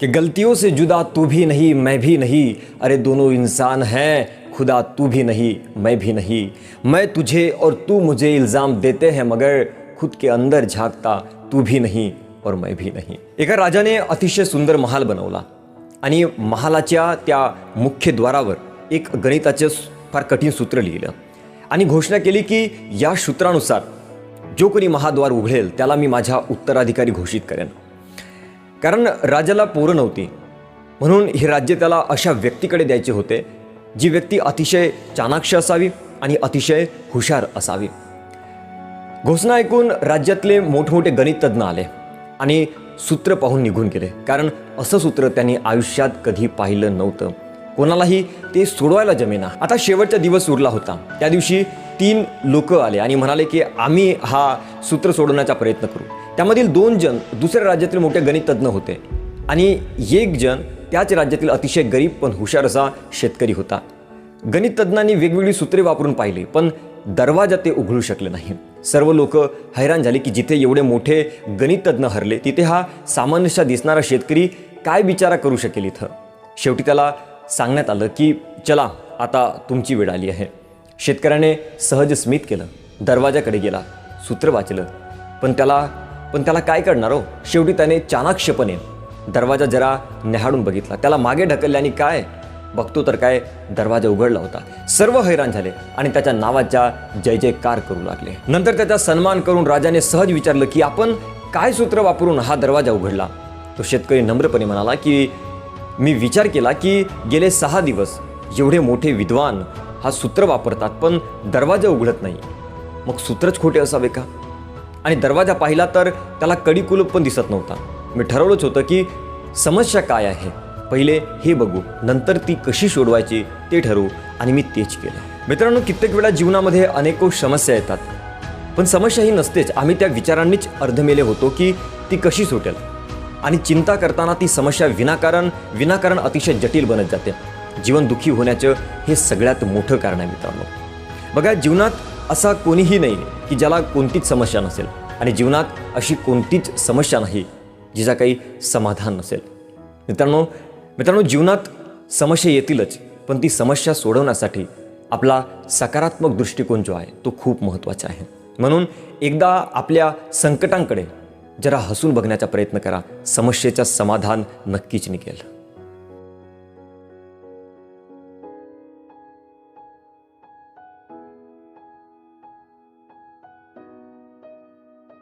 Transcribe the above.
कि गलतियों से जुदा तू भी नहीं मैं भी नहीं। अरे दोनों इंसान हैं खुदा तू भी नहीं मैं भी नहीं। मैं तुझे और तू मुझे इल्ज़ाम देते हैं मगर खुद के अंदर झांकता तू भी नहीं और मैं भी नहीं। एका राजाने अतिशय सुंदर महाल बनवला। आणि महालाच्या त्या मुख्य द्वारावर एक गणिताचं फार कठीण सूत्र लिहिलं। आणि घोषणा केली की या सूत्रानुसार जो कोणी महाद्वार उघडेल त्याला मी माझ्या उत्तराधिकारी घोषित करेन। कारण राजाला पोरं नव्हती. म्हणून हे राज्य त्याला अशा व्यक्तीकडे द्यायचे होते जी व्यक्ती अतिशय चाणाक्ष असावी आणि अतिशय हुशार असावी. घोषणा ऐकून राज्यातले मोठमोठे गणित तज्ज्ञ आले आणि सूत्र पाहून निघून गेले. कारण असं सूत्र त्यांनी आयुष्यात कधी पाहिलं नव्हतं. कोणालाही ते सोडवायला जमेना. आता शेवटचा दिवस उरला होता. त्या दिवशी तीन लोक आले आणि म्हणाले की आम्ही हा सूत्र सोडवण्याचा प्रयत्न करू. त्यामधील दोन जण दुसऱ्या राज्यातील मोठे गणिततज्ज्ञ होते. आणि एक जण त्याच राज्यातील अतिशय गरीब पण हुशार असा शेतकरी होता. गणित तज्ज्ञांनी वेगवेगळी सूत्रे वापरून पाहिली पण दरवाजा ते उघडू शकले नाही. सर्व लोक हैराण झाले की जिथे एवढे मोठे गणित तज्ज्ञ हरले तिथे हा सामान्यशा दिसणारा शेतकरी काय बिचारा करू शकेल इथं? शेवटी त्याला सांगण्यात आलं की चला आता तुमची वेळ आली आहे. शेतकऱ्याने सहज स्मित केलं दरवाजाकडे गेला सूत्र वाचलं पण त्याला पण त्याला काय करणार हो? शेवटी त्याने चाणाक्षपणे दरवाजा जरा न्याहाळून बघितला. त्याला मागे ढकलले आणि काय? बघतो तर काय? दरवाजा उघडला होता. सर्व हैराण झाले आणि त्याच्या नावाच्या जय जयकार करू लागले. नंतर त्याचा सन्मान करून राजाने सहज विचारलं की आपण काय सूत्र वापरून हा दरवाजा उघडला? तो शेतकरी नम्रपणे म्हणाला की मी विचार केला की गेले सहा दिवस एवढे मोठे विद्वान हा सूत्र वापरतात पण दरवाजा उघडत नाही. मग सूत्रच खोटे असावे का? आणि दरवाजा पाहिला तर त्याला कडी कुलूप पण दिसत नव्हता. मी ठरवलंच होतं की समस्या काय आहे? पहिले हे बघू नंतर ती कशी सोडवायची ते ठरवू आणि मी तेच केलं. मित्रांनो कित्येक वेळा जीवनामध्ये अनेको समस्या येतात. पण समस्या ही नसतेच. आम्ही त्या विचारांनीच अर्धमेले होतो की ती कशी सुटेल. आणि चिंता करताना ती समस्या विनाकारण विनाकारण अतिशय जटिल बनत जाते. जीवन दुःखी होण्याचं हे सगळ्यात मोठं कारण आहे मित्रांनो. बघा जीवनात असा कोणीही नाही की ज्याला कोणतीच समस्या नसेल. आणि जीवनात अशी कोणतीच समस्या नाही जिचा काही समाधान नसेल. मित्रांनो मित्रांनो जीवनात समस्या येतीलच पण ती समस्या सोडवण्यासाठी आपला सकारात्मक दृष्टिकोन जो आहे तो खूप महत्त्वाचा आहे. म्हणून एकदा आपल्या संकटांकडे जरा हसून बघण्याचा प्रयत्न करा समस्येचा समाधान नक्कीच निघेल.